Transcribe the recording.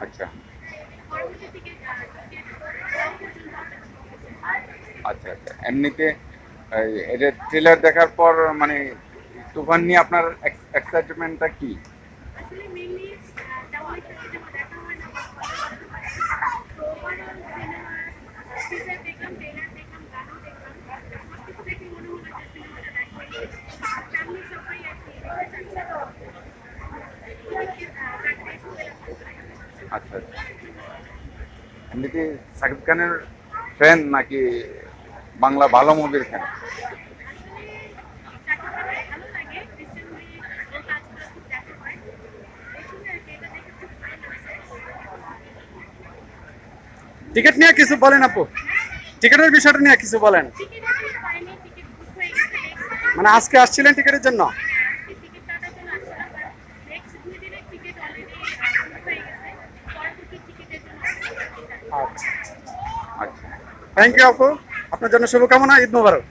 আচ্ছা। আচ্ছা আচ্ছা। এমনিতে এদের ট্রেলার দেখার পর মানে তুফান নিয়ে আপনার এক্সাইটমেন্টটা কি? আসলে আচ্ছা আচ্ছা। এমনিতে সাকিব খানের ফ্যান নাকি বাংলা ভালো মুভির ফ্যান হয় কি টিকিট নিয়ে কিছু বলেন আপু। টিকিটের বিষয়টা নিয়ে কিছু বলেন। টিকিট আসলে পাইনি টিকিট বুক হয়ে গেছে নেক্সট মানে আজকে আসছিলেন টিকিটের জন্য আচ্ছা। আচ্ছা থ্যাংক ইউ আপু। আপনার জন্য শুভকামনা ঈদ মুবারক।